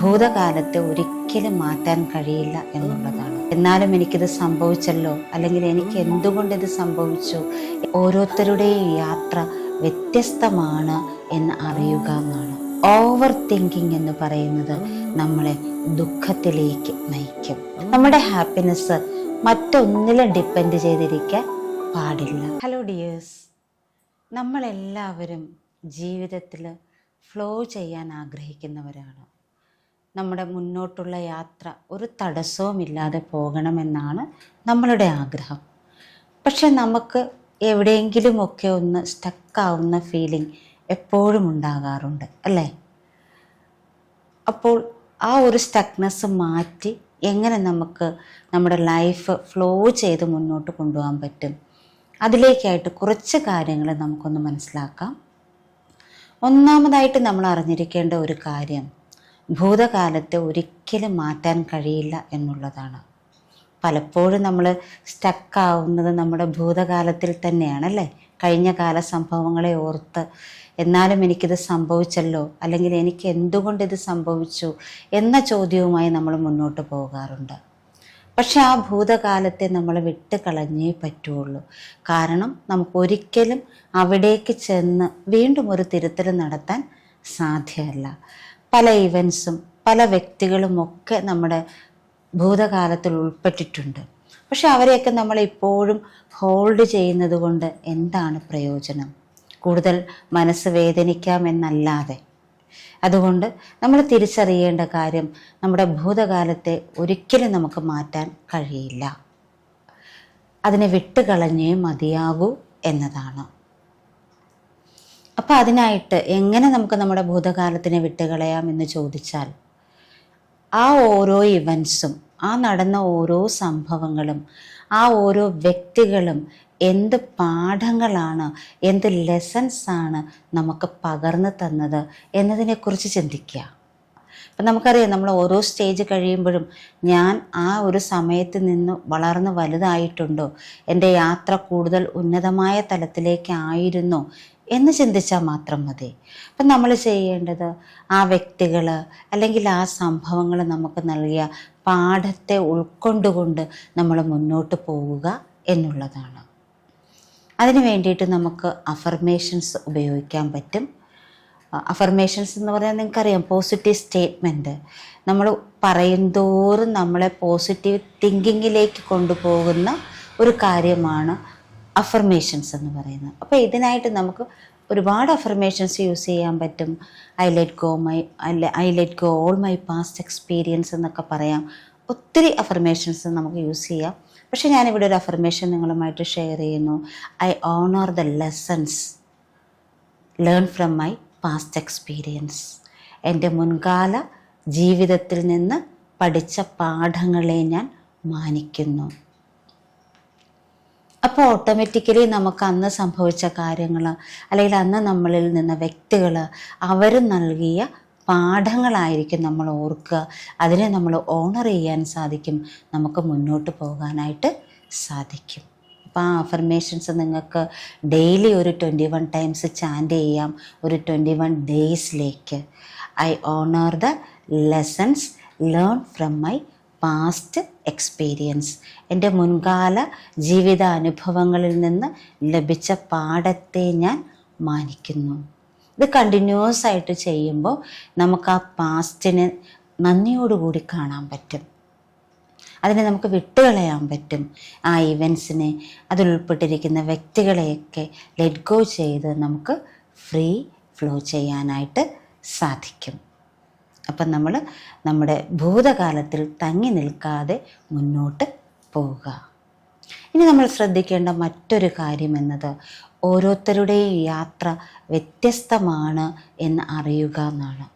ഭൂതകാലത്തെ ഒരിക്കലും മാറ്റാൻ കഴിയില്ല എന്നുള്ളതാണ്. എന്നാലും എനിക്കിത് സംഭവിച്ചല്ലോ? അല്ലെങ്കിൽ എനിക്ക് എന്തുകൊണ്ട് ഇത് സംഭവിച്ചു? ഓരോരുത്തരുടെയും യാത്ര വ്യത്യസ്തമാണ് എന്ന് അറിയുക എന്നാണ്. ഓവർ തിങ്കിങ് എന്ന് പറയുന്നത് നമ്മളെ ദുഃഖത്തിലേക്ക് നയിക്കും. നമ്മുടെ ഹാപ്പിനെസ് മറ്റൊന്നിലും ഡിപ്പെൻഡ് ചെയ്തിരിക്കാൻ പാടില്ല. ഹലോ ഡിയേഴ്സ് നമ്മളെല്ലാവരും ജീവിതത്തിൽ ഫ്ലോ ചെയ്യാൻ ആഗ്രഹിക്കുന്നവരാണ്. നമ്മുടെ മുന്നോട്ടുള്ള യാത്ര ഒരു തടസ്സവുമില്ലാതെ പോകണമെന്നാണ് നമ്മളുടെ ആഗ്രഹം. പക്ഷെ നമുക്ക് എവിടെയെങ്കിലുമൊക്കെ ഒന്ന് സ്റ്റക്കാവുന്ന ഫീലിംഗ് എപ്പോഴും ഉണ്ടാകാറുണ്ട് അല്ലേ? അപ്പോൾ ആ ഒരു സ്റ്റക്നെസ് മാറ്റി എങ്ങനെ നമുക്ക് നമ്മുടെ ലൈഫ് ഫ്ലോ ചെയ്ത് മുന്നോട്ട് കൊണ്ടുപോകാൻ പറ്റും? അതിലേക്കായിട്ട് കുറച്ച് കാര്യങ്ങൾ നമുക്കൊന്ന് മനസ്സിലാക്കാം. ഒന്നാമതായിട്ട് നമ്മൾ അറിഞ്ഞിരിക്കേണ്ട ഒരു കാര്യം ഭൂതകാലത്തെ ഒരിക്കലും മാറ്റാൻ കഴിയില്ല എന്നുള്ളതാണ്. പലപ്പോഴും നമ്മൾ സ്റ്റക്കാവുന്നത് നമ്മുടെ ഭൂതകാലത്തിൽ തന്നെയാണ് അല്ലേ കഴിഞ്ഞ കാല സംഭവങ്ങളെ ഓർത്ത് എന്നാലും എനിക്കിത് സംഭവിച്ചല്ലോ? അല്ലെങ്കിൽ എനിക്ക് എന്തുകൊണ്ട് ഇത് സംഭവിച്ചു? എന്ന ചോദ്യവുമായി നമ്മൾ മുന്നോട്ട് പോകാറുണ്ട്. പക്ഷെ ആ ഭൂതകാലത്തെ നമ്മൾ വിട്ടുകളഞ്ഞേ പറ്റുള്ളൂ. കാരണം നമുക്ക് ഒരിക്കലും അവിടേക്ക് ചെന്ന് വീണ്ടും ഒരു തിരുത്തൽ നടത്താൻ സാധ്യമല്ല. പല ഇവൻസും പല വ്യക്തികളും ഒക്കെ നമ്മുടെ ഭൂതകാലത്തിൽ ഉൾപ്പെട്ടിട്ടുണ്ട്. പക്ഷെ അവരെയൊക്കെ നമ്മൾ ഇപ്പോഴും ഹോൾഡ് ചെയ്യുന്നത് കൊണ്ട് എന്താണ് പ്രയോജനം? കൂടുതൽ മനസ്സ് വേദനിക്കാമെന്നല്ലാതെ അതുകൊണ്ട് നമ്മൾ തിരിച്ചറിയേണ്ട കാര്യം നമ്മുടെ ഭൂതകാലത്തെ ഒരിക്കലും നമുക്ക് മാറ്റാൻ കഴിയില്ല. അതിനെ വിട്ടുകളഞ്ഞേ മതിയാകൂ എന്നതാണ്. അപ്പോൾ അതിനായിട്ട് എങ്ങനെ നമുക്ക് നമ്മുടെ ഭൂതകാലത്തിനെ വിട്ടുകളയാം എന്ന് ചോദിച്ചാൽ ആ ഓരോ ഇവൻസും ആ നടന്ന ഓരോ സംഭവങ്ങളും ആ ഓരോ വ്യക്തികളും എന്ത് പാഠങ്ങളാണ് എന്ത് ലെസൺസ് ആണ് നമുക്ക് പകർന്നു തന്നത് എന്നതിനെക്കുറിച്ച് ചിന്തിക്കുക. അപ്പം നമുക്കറിയാം നമ്മൾ ഓരോ സ്റ്റേജ് കഴിയുമ്പോഴും ഞാൻ ആ ഒരു സമയത്ത് നിന്ന് വളർന്ന് വലുതായിട്ടുണ്ടോ? എന്റെ യാത്ര കൂടുതൽ ഉന്നതമായ തലത്തിലേക്കായിരുന്നോ എന്ന് ചിന്തിച്ചാൽ മാത്രം മതി. അപ്പം നമ്മൾ ചെയ്യേണ്ടത് ആ വ്യക്തികൾ അല്ലെങ്കിൽ ആ സംഭവങ്ങൾ നമുക്ക് നൽകിയ പാഠത്തെ ഉൾക്കൊണ്ടുകൊണ്ട് നമ്മൾ മുന്നോട്ട് പോവുക എന്നുള്ളതാണ്. അതിന് വേണ്ടിയിട്ട് നമുക്ക് അഫർമേഷൻസ് ഉപയോഗിക്കാൻ പറ്റും. അഫർമേഷൻസ് എന്ന് പറഞ്ഞാൽ നിങ്ങൾക്കറിയാം പോസിറ്റീവ് സ്റ്റേറ്റ്മെന്റ് നമ്മൾ പറയുന്തോറും നമ്മളെ പോസിറ്റീവ് തിങ്കിങ്ങിലേക്ക് കൊണ്ടുപോകുന്ന ഒരു കാര്യമാണ് അഫർമേഷൻസ് എന്ന് പറയുന്നത്. അപ്പോൾ ഇതിനായിട്ട് നമുക്ക് ഒരുപാട് അഫർമേഷൻസ് യൂസ് ചെയ്യാൻ പറ്റും. I let go my I let go all my past experience എന്നൊക്കെ പറയാം. ഒത്തിരി അഫർമേഷൻസ് നമുക്ക് യൂസ് ചെയ്യാം. പക്ഷെ ഞാനിവിടെ ഒരു അഫർമേഷൻ നിങ്ങളുമായിട്ട് ഷെയർ ചെയ്യുന്നു. I honour the lessons learn from my past experience എന്റെ മുൻകാല ജീവിതത്തിൽ നിന്ന് പഠിച്ച പാഠങ്ങളെ ഞാൻ മാനിക്കുന്നു. അപ്പോൾ ഓട്ടോമാറ്റിക്കലി നമുക്ക് അന്ന് സംഭവിച്ച കാര്യങ്ങൾ അല്ലെങ്കിൽ അന്ന് നമ്മളിൽ നിന്ന വ്യക്തികൾ അവർ നൽകിയ പാഠങ്ങളായിരിക്കും നമ്മൾ ഓർക്കുക. അതിനെ നമ്മൾ ഓണർ ചെയ്യാൻ സാധിക്കും. നമുക്ക് മുന്നോട്ട് പോകാനായിട്ട് സാധിക്കും. അപ്പോൾ ആ അഫർമേഷൻസ് നിങ്ങൾക്ക് ഡെയിലി ഒരു ട്വന്റി വൺ ടൈംസ് ചാൻഡ് ചെയ്യാം. ഒരു twenty one ഡേയ്സിലേക്ക് I honour the lessons learn from my past experience എന്റെ മുൻകാല ജീവിത അനുഭവങ്ങളിൽ നിന്ന് ലഭിച്ച പാഠത്തെ ഞാൻ മാനിക്കുന്നു. ഇത് കണ്ടിന്യൂസ് ആയിട്ട് ചെയ്യുമ്പോൾ നമുക്ക് ആ പാസ്റ്റിനെ നന്ദിയോടുകൂടി കാണാൻ പറ്റും. അതിനെ നമുക്ക് വിട്ടുകളയാൻ പറ്റും. ആ ഇവൻസിനെ അതിലുൾപ്പെട്ടിരിക്കുന്ന വ്യക്തികളെയൊക്കെ ലെറ്റ് ഗോ ചെയ്ത് നമുക്ക് ഫ്രീ ഫ്ലോ ചെയ്യാനായിട്ട് സാധിക്കും. അപ്പം നമ്മൾ നമ്മുടെ ഭൂതകാലത്തിൽ തങ്ങി നിൽക്കാതെ മുന്നോട്ട് പോവുക. ഇനി നമ്മൾ ശ്രദ്ധിക്കേണ്ട മറ്റൊരു കാര്യം എന്നത് ഓരോരുത്തരുടെയും യാത്ര വ്യത്യസ്തമാണ് എന്ന് അറിയുക എന്നാണ്.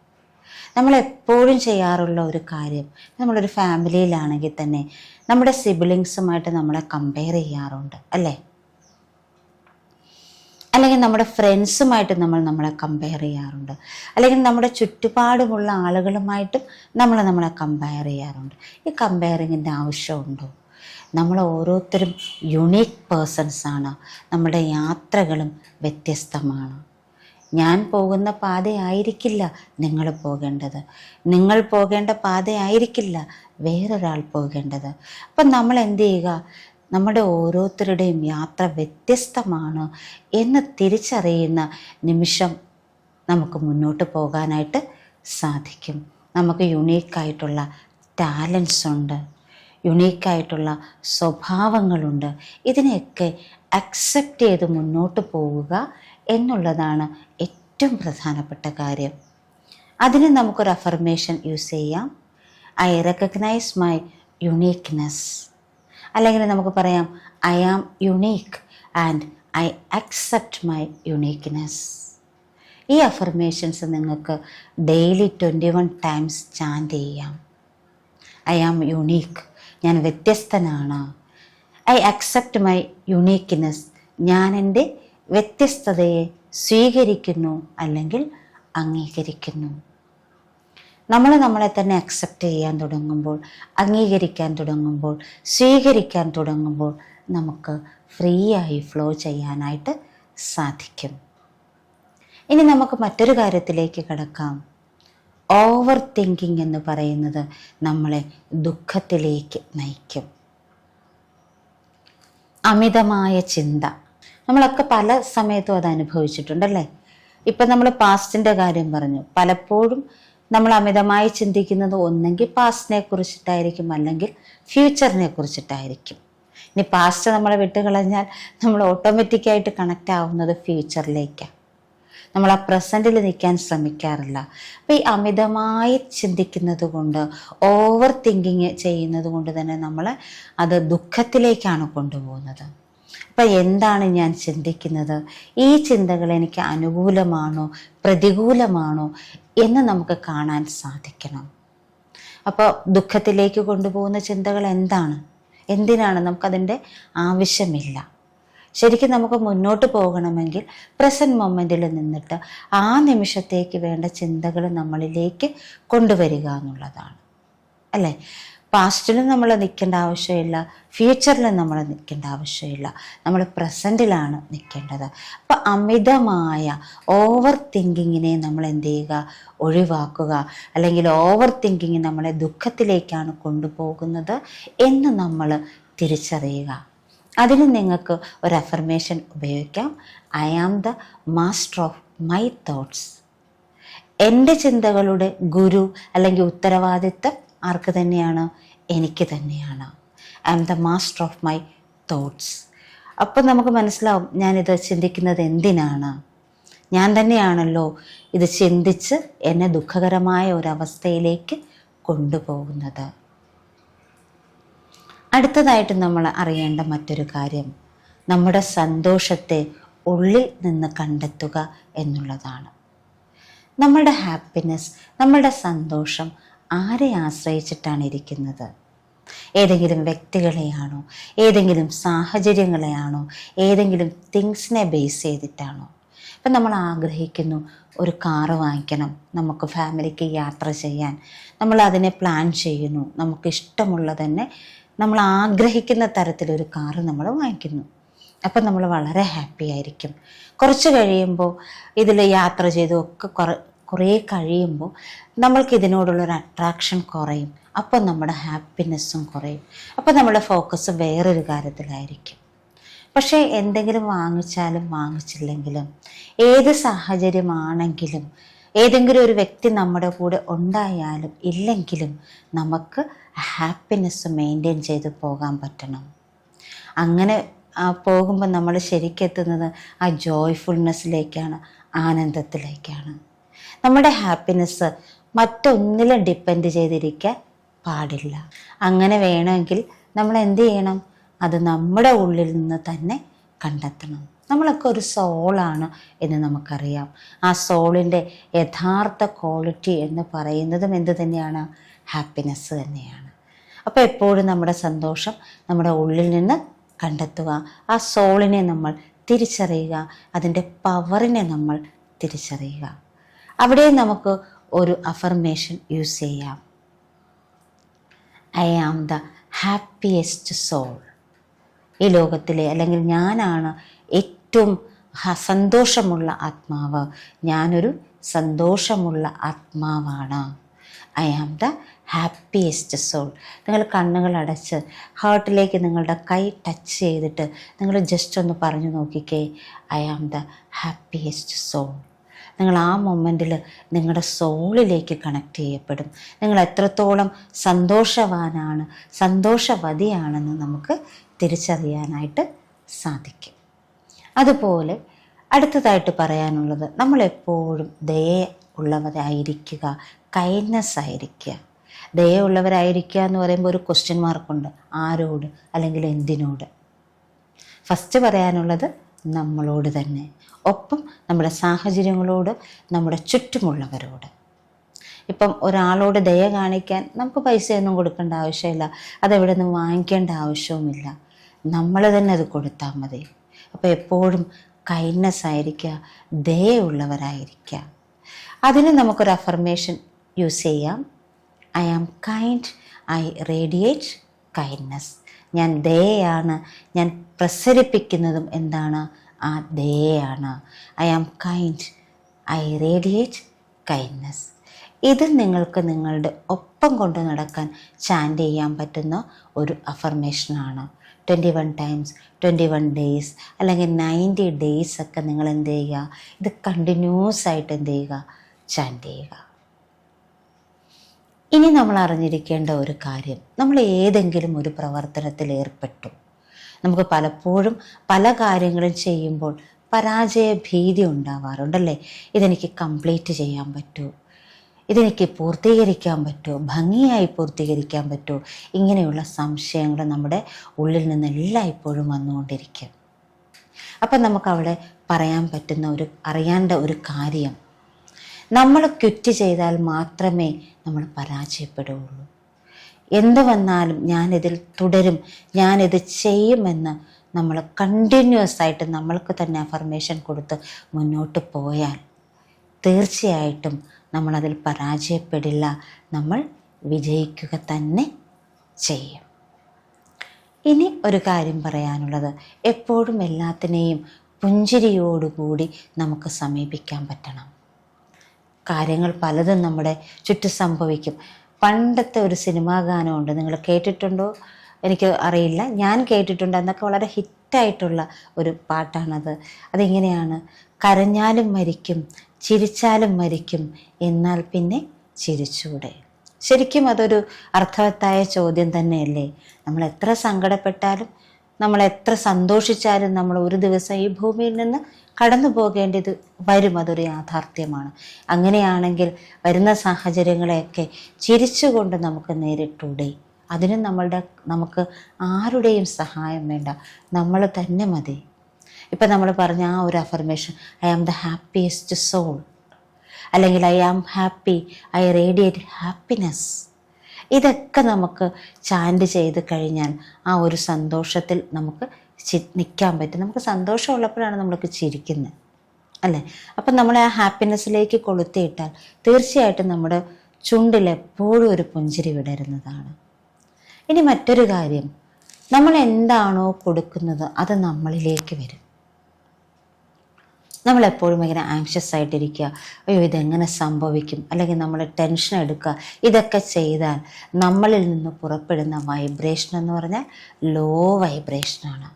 നമ്മൾ എപ്പോഴും ചെയ്യാറുള്ള ഒരു കാര്യം നമ്മളൊരു ഫാമിലിയിലാണെങ്കിൽ തന്നെ നമ്മുടെ സിബിലിങ്സുമായിട്ട് നമ്മളെ കമ്പയർ ചെയ്യാറുണ്ട് അല്ലേ? അല്ലെങ്കിൽ നമ്മുടെ ഫ്രണ്ട്സുമായിട്ട് നമ്മൾ നമ്മളെ കമ്പയർ ചെയ്യാറുണ്ട്. അല്ലെങ്കിൽ നമ്മുടെ ചുറ്റുപാടുമുള്ള ആളുകളുമായിട്ടും നമ്മൾ നമ്മളെ കമ്പയർ ചെയ്യാറുണ്ട്. ഈ കമ്പയറിങ്ങിന്റെ ആവശ്യമുണ്ടോ? നമ്മൾ ഓരോരുത്തരും യുണീക്ക് പേഴ്സൺസാണ് നമ്മുടെ യാത്രകളും വ്യത്യസ്തമാണ്. ഞാൻ പോകുന്ന പാതയായിരിക്കില്ല നിങ്ങൾ പോകേണ്ടത്. നിങ്ങൾ പോകേണ്ട പാതയായിരിക്കില്ല വേറൊരാൾ പോകേണ്ടത്. അപ്പം നമ്മൾ എന്ത് ചെയ്യുക? നമ്മുടെ ഓരോരുത്തരുടെയും യാത്ര വ്യത്യസ്തമാണ് എന്ന് തിരിച്ചറിയുന്ന നിമിഷം നമുക്ക് മുന്നോട്ട് പോകാനായിട്ട് സാധിക്കും. നമുക്ക് യുണീക്കായിട്ടുള്ള ടാലൻസ് ഉണ്ട്. യുണീക്കായിട്ടുള്ള സ്വഭാവങ്ങളുണ്ട്. ഇതിനെയൊക്കെ അക്സെപ്റ്റ് ചെയ്ത് മുന്നോട്ട് പോവുക എന്നുള്ളതാണ് ഏറ്റവും പ്രധാനപ്പെട്ട കാര്യം. അതിന് നമുക്കൊരു അഫർമേഷൻ യൂസ് ചെയ്യാം. ഐ റെക്കഗ്നൈസ് മൈ യുണീക്ക്നെസ് അല്ലെങ്കിൽ നമുക്ക് പറയാം I am unique and I accept my uniqueness ഈ അഫർമേഷൻസ് നിങ്ങൾക്ക് daily twenty one times chant ചെയ്യാം. ഐ ആം യുണീക്ക് ഞാൻ വ്യത്യസ്തനാണ്. ഐ അക്സെപ്റ്റ് മൈ യുണീക്ക്നെസ് ഞാൻ എന്റെ വ്യത്യസ്തതയെ സ്വീകരിക്കുന്നു അല്ലെങ്കിൽ അംഗീകരിക്കുന്നു. നമ്മൾ നമ്മളെ തന്നെ അക്സെപ്റ്റ് ചെയ്യാൻ തുടങ്ങുമ്പോൾ അംഗീകരിക്കാൻ തുടങ്ങുമ്പോൾ സ്വീകരിക്കാൻ തുടങ്ങുമ്പോൾ നമുക്ക് ഫ്രീ ആയി ഫ്ലോ ചെയ്യാനായിട്ട് സാധിക്കും. ഇനി നമുക്ക് മറ്റൊരു കാര്യത്തിലേക്ക് കിടക്കാം. ഓവർ തിങ്കിങ് എന്ന് പറയുന്നത് നമ്മളെ ദുഃഖത്തിലേക്ക് നയിക്കും. അമിതമായ ചിന്ത. നമ്മളൊക്കെ പല സമയത്തും അത് അനുഭവിച്ചിട്ടുണ്ടല്ലേ? ഇപ്പം നമ്മൾ പാസ്റ്റിന്റെ കാര്യം പറഞ്ഞു. പലപ്പോഴും നമ്മൾ അമിതമായി ചിന്തിക്കുന്നത് ഒന്നെങ്കിൽ പാസ്റ്റിനെ കുറിച്ചിട്ടായിരിക്കും അല്ലെങ്കിൽ ഫ്യൂച്ചറിനെ കുറിച്ചിട്ടായിരിക്കും. ഇനി പാസ്റ്റ് നമ്മളെ വിട്ടുകളഞ്ഞാൽ നമ്മൾ ഓട്ടോമാറ്റിക്കായിട്ട് കണക്റ്റ് ആവുന്നത് ഫ്യൂച്ചറിലേക്കാണ് നമ്മൾ ആ പ്രസന്റിൽ നിൽക്കാൻ ശ്രമിക്കാറില്ല. അപ്പോൾ ഈ അമിതമായി ചിന്തിക്കുന്നത് കൊണ്ട് ഓവർ തിങ്കിങ് ചെയ്യുന്നത് കൊണ്ട് തന്നെ നമ്മൾ അത് ദുഃഖത്തിലേക്കാണ് കൊണ്ടുപോകുന്നത്. അപ്പം എന്താണ് ഞാൻ ചിന്തിക്കുന്നത്? ഈ ചിന്തകൾ എനിക്ക് അനുകൂലമാണോ? പ്രതികൂലമാണോ? എന്ന് നമുക്ക് കാണാൻ സാധിക്കണം. അപ്പോൾ ദുഃഖത്തിലേക്ക് കൊണ്ടുപോകുന്ന ചിന്തകൾ എന്താണ്? എന്തിനാണ് നമുക്കതിന്റെ ആവശ്യമില്ല? ശരിക്കും നമുക്ക് മുന്നോട്ട് പോകണമെങ്കിൽ പ്രസന്റ് മൊമെന്റിൽ നിന്നിട്ട് ആ നിമിഷത്തേക്ക് വേണ്ട ചിന്തകൾ നമ്മളിലേക്ക് കൊണ്ടുവരിക എന്നുള്ളതാണ്. അല്ലേ? പാസ്റ്റിലും നമ്മൾ നിൽക്കേണ്ട ആവശ്യമില്ല. ഫ്യൂച്ചറിലും നമ്മൾ നിൽക്കേണ്ട ആവശ്യമില്ല. നമ്മൾ പ്രസന്റിലാണ് നിൽക്കേണ്ടത്. അപ്പം അമിതമായ ഓവർ തിങ്കിങ്ങിനെ നമ്മൾ എന്ത് ചെയ്യുക? ഒഴിവാക്കുക. അല്ലെങ്കിൽ ഓവർ തിങ്കിങ് നമ്മളെ ദുഃഖത്തിലേക്കാണ് കൊണ്ടുപോകുന്നത് എന്ന് നമ്മൾ തിരിച്ചറിയുക. അതിന് നിങ്ങൾക്ക് ഒരു അഫർമേഷൻ ഉപയോഗിക്കാം. I am the master of my thoughts എന്റെ ചിന്തകളുടെ ഗുരു അല്ലെങ്കിൽ ഉത്തരവാദിത്തം ആർക്ക് തന്നെയാണ്? എനിക്ക് തന്നെയാണ്. I am the master of my thoughts അപ്പം നമുക്ക് മനസ്സിലാവും ഞാനിത് ചിന്തിക്കുന്നത് എന്തിനാണ്? ഞാൻ തന്നെയാണല്ലോ ഇത് ചിന്തിച്ച് എന്നെ ദുഃഖകരമായ ഒരവസ്ഥയിലേക്ക് കൊണ്ടുപോകുന്നത്. അടുത്തതായിട്ട് നമ്മൾ അറിയേണ്ട മറ്റൊരു കാര്യം നമ്മുടെ സന്തോഷത്തെ ഉള്ളിൽ നിന്ന് കണ്ടെത്തുക എന്നുള്ളതാണ്. നമ്മളുടെ ഹാപ്പിനെസ് നമ്മളുടെ സന്തോഷം ആരെ ആശ്രയിച്ചിട്ടാണ് ഇരിക്കുന്നത് ഏതെങ്കിലും വ്യക്തികളെയാണോ? ഏതെങ്കിലും സാഹചര്യങ്ങളെയാണോ? ഏതെങ്കിലും തിങ്സിനെ ബേസ് ചെയ്തിട്ടാണോ? ഇപ്പം നമ്മൾ ആഗ്രഹിക്കുന്നു ഒരു കാറ് വാങ്ങിക്കണം നമുക്ക് ഫാമിലിക്ക് യാത്ര ചെയ്യാൻ. നമ്മൾ അതിനെ പ്ലാൻ ചെയ്യുന്നു. നമുക്ക് ഇഷ്ടമുള്ള തന്നെ നമ്മൾ ആഗ്രഹിക്കുന്ന തരത്തിലൊരു കാറ് നമ്മൾ വാങ്ങിക്കുന്നു. അപ്പം നമ്മൾ വളരെ ഹാപ്പി ആയിരിക്കും. കുറച്ച് കഴിയുമ്പോൾ ഇതിൽ യാത്ര ചെയ്തൊക്കെ ഒക്കെ കുറേ കുറേ കഴിയുമ്പോൾ നമ്മൾക്ക് ഇതിനോടുള്ളൊരു അട്രാക്ഷൻ കുറയും. അപ്പം നമ്മുടെ ഹാപ്പിനെസ്സും കുറയും. അപ്പം നമ്മുടെ ഫോക്കസ് വേറൊരു കാര്യത്തിലായിരിക്കും. പക്ഷേ എന്തെങ്കിലും വാങ്ങിച്ചാലും വാങ്ങിച്ചില്ലെങ്കിലും ഏത് സാഹചര്യമാണെങ്കിലും ഏതെങ്കിലും ഒരു വ്യക്തി നമ്മുടെ കൂടെ ഉണ്ടായാലും ഇല്ലെങ്കിലും നമുക്ക് ഹാപ്പിനെസ് മെയിന്റെയിൻ ചെയ്ത് പോകാൻ പറ്റണം. അങ്ങനെ പോകുമ്പോൾ നമ്മൾ ശരിക്കെത്തുന്നത് ആ ജോയ്ഫുൾനെസ്സിലേക്കാണ് ആനന്ദത്തിലേക്കാണ്. നമ്മുടെ ഹാപ്പിനെസ് മറ്റൊന്നിലും ഡിപ്പെൻഡ് ചെയ്തിരിക്കാൻ പാടില്ല. അങ്ങനെ വേണമെങ്കിൽ നമ്മൾ എന്ത് ചെയ്യണം? അത് നമ്മുടെ ഉള്ളിൽ നിന്ന് തന്നെ കണ്ടെത്തണം. നമ്മളൊക്കെ ഒരു സോളാണ് എന്ന് നമുക്കറിയാം. ആ സോളിന്റെ യഥാർത്ഥ ക്വാളിറ്റി എന്ന് പറയുന്നതും എന്ത് തന്നെയാണ്? ഹാപ്പിനെസ് തന്നെയാണ്. അപ്പോൾ എപ്പോഴും നമ്മുടെ സന്തോഷം നമ്മുടെ ഉള്ളിൽ നിന്ന് കണ്ടെത്തുക. ആ സോളിനെ നമ്മൾ തിരിച്ചറിയുക. അതിന്റെ പവറിനെ നമ്മൾ തിരിച്ചറിയുക. അവിടെ നമുക്ക് ഒരു അഫർമേഷൻ യൂസ് ചെയ്യാം. I am the happiest soul ഈ ലോകത്തിലെ അല്ലെങ്കിൽ ഞാനാണ് ഏറ്റവും സന്തോഷമുള്ള ആത്മാവ്. ഞാനൊരു സന്തോഷമുള്ള ആത്മാവാണ്. I am the happiest soul നിങ്ങൾ കണ്ണുകൾ അടച്ച് ഹാർട്ടിലേക്ക് നിങ്ങളുടെ കൈ ടച്ച് ചെയ്തിട്ട് നിങ്ങൾ ജസ്റ്റ് ഒന്ന് പറഞ്ഞു നോക്കിക്കേ. I am the happiest soul നിങ്ങൾ ആ മൊമെന്റിൽ നിങ്ങളുടെ സോളിലേക്ക് കണക്ട് ചെയ്യപ്പെടും. നിങ്ങൾ എത്രത്തോളം സന്തോഷവാനാണ് സന്തോഷവതിയാണെന്ന് നമുക്ക് തിരിച്ചറിയാനായിട്ട് സാധിക്കും. അതുപോലെ അടുത്തതായിട്ട് പറയാനുള്ളത് നമ്മളെപ്പോഴും ദയ ഉള്ളവരായിരിക്കുക കൈൻഡ്നെസ് ആയിരിക്കുക. ദയ ഉള്ളവരായിരിക്കുക എന്ന് പറയുമ്പോൾ ഒരു ക്വസ്റ്റ്യൻ മാർക്കുണ്ട് ആരോട്? അല്ലെങ്കിൽ എന്തിനോട്? ഫസ്റ്റ് പറയാനുള്ളത് നമ്മളോട് തന്നെ. ഒപ്പം നമ്മുടെ സാഹചര്യങ്ങളോട് നമ്മുടെ ചുറ്റുമുള്ളവരോട്. ഇപ്പം ഒരാളോട് ദയ കാണിക്കാൻ നമുക്ക് പൈസയൊന്നും കൊടുക്കേണ്ട ആവശ്യമില്ല. അതെവിടെ നിന്ന് വാങ്ങിക്കേണ്ട ആവശ്യവുമില്ല. നമ്മൾ തന്നെ അത് കൊടുത്താൽ മതി. അപ്പോൾ എപ്പോഴും കൈൻഡ്നെസ് ആയിരിക്കുക ദയുള്ളവരായിരിക്കുക അതിന് നമുക്കൊരു അഫർമേഷൻ യൂസ് ചെയ്യാം. I am kind I radiate kindness ഞാൻ ദയയാണ്. ഞാൻ പ്രസരിപ്പിക്കുന്നതും എന്താണ്? ആ ദയയാണ്. I am kind I radiate kindness ഇത് നിങ്ങൾക്ക് നിങ്ങളുടെ ഒപ്പം കൊണ്ട് നടക്കാൻ ചാൻഡ് ചെയ്യാൻ പറ്റുന്ന ഒരു അഫർമേഷനാണ് twenty one times twenty one days അല്ലെങ്കിൽ നയന്റി ഡേയ്സ് ഒക്കെ നിങ്ങൾ എന്ത് ചെയ്യുക? ഇത് കണ്ടിന്യൂസ് ആയിട്ട് എന്ത് ചെയ്യുക? ചാൻഡ് ചെയ്യുക. ഇനി നമ്മൾ അറിഞ്ഞിരിക്കേണ്ട ഒരു കാര്യം നമ്മൾ ഏതെങ്കിലും ഒരു പ്രവർത്തനത്തിൽ ഏർപ്പെട്ടു. നമുക്ക് പലപ്പോഴും പല കാര്യങ്ങളും ചെയ്യുമ്പോൾ പരാജയ ഭീതി ഉണ്ടാവാറുണ്ടല്ലേ? ഇതെനിക്ക് കംപ്ലീറ്റ് ചെയ്യാൻ പറ്റുമോ ഇതെനിക്ക് പൂർത്തീകരിക്കാൻ പറ്റുമോ ഭംഗിയായി പൂർത്തീകരിക്കാൻ പറ്റുമോ ഇങ്ങനെയുള്ള സംശയങ്ങൾ നമ്മുടെ ഉള്ളിൽ നിന്ന് എല്ലായ്പ്പോഴും വന്നുകൊണ്ടിരിക്കും. അപ്പം നമുക്ക് അവിടെ പറയാൻ പറ്റുന്ന ഒരു അറിയേണ്ട ഒരു കാര്യം നമ്മൾ ക്വിറ്റ് ചെയ്താൽ മാത്രമേ നമ്മൾ പരാജയപ്പെടുകയുള്ളൂ. എന്ത് വന്നാലും ഞാനിതിൽ തുടരും ഞാനിത് ചെയ്യുമെന്ന് നമ്മൾ കണ്ടിന്യൂസ് ആയിട്ട് നമ്മൾക്ക് തന്നെ അഫർമേഷൻ കൊടുത്ത് മുന്നോട്ട് പോയാൽ തീർച്ചയായിട്ടും നമ്മളതിൽ പരാജയപ്പെടില്ല നമ്മൾ വിജയിക്കുക തന്നെ ചെയ്യും. ഇനി ഒരു കാര്യം പറയാനുള്ളത് എപ്പോഴും എല്ലാത്തിനെയും പുഞ്ചിരിയോടുകൂടി നമുക്ക് സമീപിക്കാൻ പറ്റണം. കാര്യങ്ങൾ പലതും നമ്മുടെ ചുറ്റും സംഭവിക്കും. പണ്ടത്തെ ഒരു സിനിമാ ഗാനമുണ്ട്. നിങ്ങൾ കേട്ടിട്ടുണ്ടോ? എനിക്ക് അറിയില്ല. ഞാൻ കേട്ടിട്ടുണ്ട്. അന്നൊക്കെ വളരെ ഹിറ്റായിട്ടുള്ള ഒരു പാട്ടാണത്. അതിങ്ങനെയാണ്? കരഞ്ഞാലും മരിക്കും ചിരിച്ചാലും മരിക്കും എന്നാൽ പിന്നെ ചിരിച്ചൂടെ? ശരിക്കും അതൊരു അർത്ഥവത്തായ ചോദ്യം തന്നെയല്ലേ? നമ്മൾ എത്ര സങ്കടപ്പെട്ടാലും നമ്മൾ എത്ര സന്തോഷിച്ചാലും നമ്മൾ ഒരു ദിവസം ഈ ഭൂമിയിൽ നിന്ന് കടന്നു പോകേണ്ടത് വരും. അതൊരു യാഥാർത്ഥ്യമാണ്. അങ്ങനെയാണെങ്കിൽ വരുന്ന സാഹചര്യങ്ങളെയൊക്കെ ചിരിച്ചുകൊണ്ട് നമുക്ക് നേരിട്ടൂടെ. അതിനും നമ്മളുടെ നമുക്ക് ആരുടെയും സഹായം വേണ്ട. നമ്മൾ തന്നെ മതി. ഇപ്പം നമ്മൾ പറഞ്ഞ ആ ഒരു affirmation I am the happiest soul അല്ലെങ്കിൽ I am happy I radiate happiness ഇതൊക്കെ നമുക്ക് ചാൻഡ് ചെയ്ത് കഴിഞ്ഞാൽ ആ ഒരു സന്തോഷത്തിൽ നമുക്ക് ചി നിൽക്കാൻ പറ്റും. നമുക്ക് സന്തോഷമുള്ളപ്പോഴാണ് നമ്മൾക്ക് ചിരിക്കുന്നത് അല്ലേ? അപ്പം നമ്മൾ ആ ഹാപ്പിനെസ്സിലേക്ക് കൊളുത്തിയിട്ടാൽ തീർച്ചയായിട്ടും നമ്മുടെ ചുണ്ടിൽ എപ്പോഴും ഒരു പുഞ്ചിരി വിടരുന്നതാണ്. ഇനി മറ്റൊരു കാര്യം. നമ്മൾ എന്താണോ കൊടുക്കുന്നത് അത് നമ്മളിലേക്ക് വരും. നമ്മളെപ്പോഴും ഇങ്ങനെ ആങ്ഷ്യസ് ആയിട്ടിരിക്കുക. അയ്യോ ഇതെങ്ങനെ സംഭവിക്കും? അല്ലെങ്കിൽ നമ്മൾ ടെൻഷൻ എടുക്കുക. ഇതൊക്കെ ചെയ്താൽ നമ്മളിൽ നിന്ന് പുറപ്പെടുന്ന വൈബ്രേഷൻ എന്ന് പറഞ്ഞാൽ ലോ വൈബ്രേഷനാണ്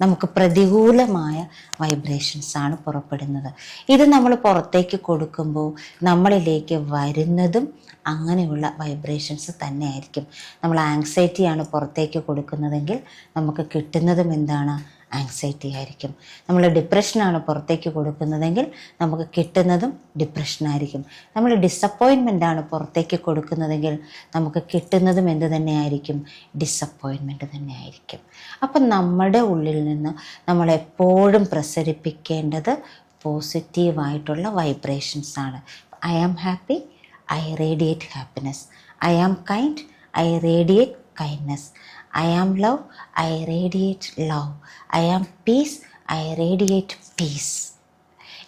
നമുക്ക് പ്രതികൂലമായ വൈബ്രേഷൻസ് ആണ് പുറപ്പെടുന്നത്. ഇത് നമ്മൾ പുറത്തേക്ക് കൊടുക്കുമ്പോൾ നമ്മളിലേക്ക് വരുന്നതും അങ്ങനെയുള്ള വൈബ്രേഷൻസ് തന്നെയായിരിക്കും. നമ്മൾ ആങ്സൈറ്റിയാണ് പുറത്തേക്ക് കൊടുക്കുന്നതെങ്കിൽ നമുക്ക് കിട്ടുന്നതും എന്താണ്? ആങ്സൈറ്റി ആയിരിക്കും. നമ്മൾ ഡിപ്രഷനാണ് പുറത്തേക്ക് കൊടുക്കുന്നതെങ്കിൽ നമുക്ക് കിട്ടുന്നതും ഡിപ്രഷനായിരിക്കും നമ്മൾ ഡിസപ്പോയിൻമെന്റ് ആണ് പുറത്തേക്ക് കൊടുക്കുന്നതെങ്കിൽ നമുക്ക് കിട്ടുന്നതും എന്ത് തന്നെയായിരിക്കും ഡിസപ്പോയിൻമെന്റ് തന്നെയായിരിക്കും അപ്പം നമ്മുടെ ഉള്ളിൽ നിന്ന് നമ്മളെപ്പോഴും പ്രസരിപ്പിക്കേണ്ടത് പോസിറ്റീവായിട്ടുള്ള വൈബ്രേഷൻസ് ആണ്. I am happy I radiate happiness I am kind I radiate kindness I am love I radiate love I am peace I radiate peace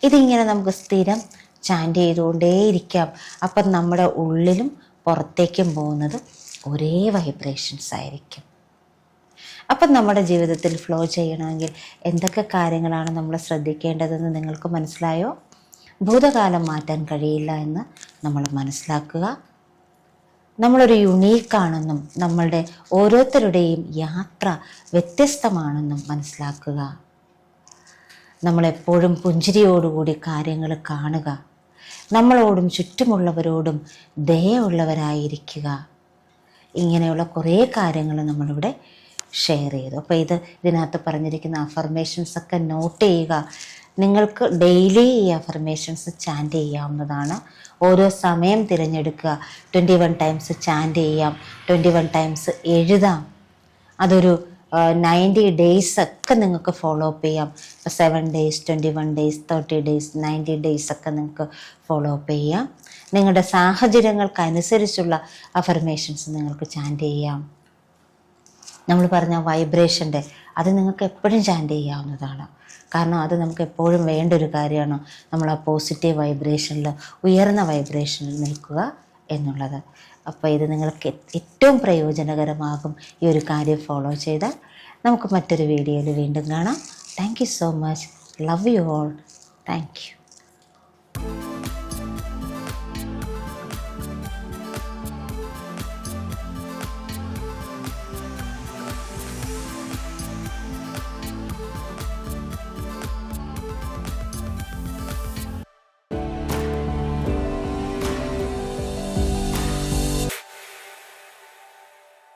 ഇതിങ്ങനെ നമുക്ക് സ്ഥിരം ചാൻഡ് ചെയ്തുകൊണ്ടേയിരിക്കാം. അപ്പം നമ്മുടെ ഉള്ളിലും പുറത്തേക്കും പോകുന്നത് ഒരേ വൈബ്രേഷൻസ് ആയിരിക്കും. അപ്പം നമ്മുടെ ജീവിതത്തിൽ ഫ്ലോ ചെയ്യണമെങ്കിൽ എന്തൊക്കെ കാര്യങ്ങളാണ് നമ്മൾ ശ്രദ്ധിക്കേണ്ടതെന്ന് നിങ്ങൾക്ക് മനസ്സിലായോ? ഭൂതകാലം മാറ്റാൻ കഴിയില്ല എന്ന് നമ്മൾ മനസ്സിലാക്കുക. നമ്മളൊരു യുണീക്കാണെന്നും നമ്മളുടെ ഓരോരുത്തരുടെയും യാത്ര വ്യത്യസ്തമാണെന്നും മനസ്സിലാക്കുക. നമ്മളെപ്പോഴും പുഞ്ചിരിയോടുകൂടി കാര്യങ്ങൾ കാണുക. നമ്മളോടും ചുറ്റുമുള്ളവരോടും ദയുള്ളവരായിരിക്കുക ഇങ്ങനെയുള്ള കുറേ കാര്യങ്ങൾ നമ്മളിവിടെ ഷെയർ ചെയ്തു. അപ്പോൾ ഇത് ഇതിനകത്ത് പറഞ്ഞിരിക്കുന്ന അഫർമേഷൻസ് ഒക്കെ നോട്ട് ചെയ്യുക. നിങ്ങൾക്ക് ഡെയിലി ഈ അഫർമേഷൻസ് ചാന്റ് ചെയ്യാവുന്നതാണ്. ഓരോ സമയം തിരഞ്ഞെടുക്കുക. ട്വന്റി വൺ ടൈംസ് ചാന്റ് ചെയ്യാം. ട്വന്റി വൺ ടൈംസ് എഴുതാം. അതൊരു നയന്റി ഡേയ്സ് ഒക്കെ നിങ്ങൾക്ക് ഫോളോ അപ്പ് ചെയ്യാം. ഇപ്പോൾ seven days twenty one days thirty days ninety days ഒക്കെ നിങ്ങൾക്ക് ഫോളോ അപ്പ് ചെയ്യാം. നിങ്ങളുടെ സാഹചര്യങ്ങൾക്കനുസരിച്ചുള്ള അഫർമേഷൻസ് നിങ്ങൾക്ക് ചാന്റ് ചെയ്യാം. നമ്മൾ പറഞ്ഞ വൈബ്രേഷന്റെ അത് നിങ്ങൾക്ക് എപ്പോഴും ചാന്റ് ചെയ്യാവുന്നതാണ്. കാരണം അത് നമുക്ക് എപ്പോഴും വേണ്ട ഒരു കാര്യമാണ്. നമ്മൾ ആ പോസിറ്റീവ് വൈബ്രേഷനിൽ ഉയർന്ന വൈബ്രേഷനിൽ നിൽക്കുക എന്നുള്ളത്. അപ്പോൾ ഇത് നിങ്ങൾക്ക് ഏറ്റവും പ്രയോജനകരമാകും ഈ ഒരു കാര്യം ഫോളോ ചെയ്താൽ. നമുക്ക് മറ്റൊരു വീഡിയോയിൽ വീണ്ടും കാണാം. Thank you so much love you all thank you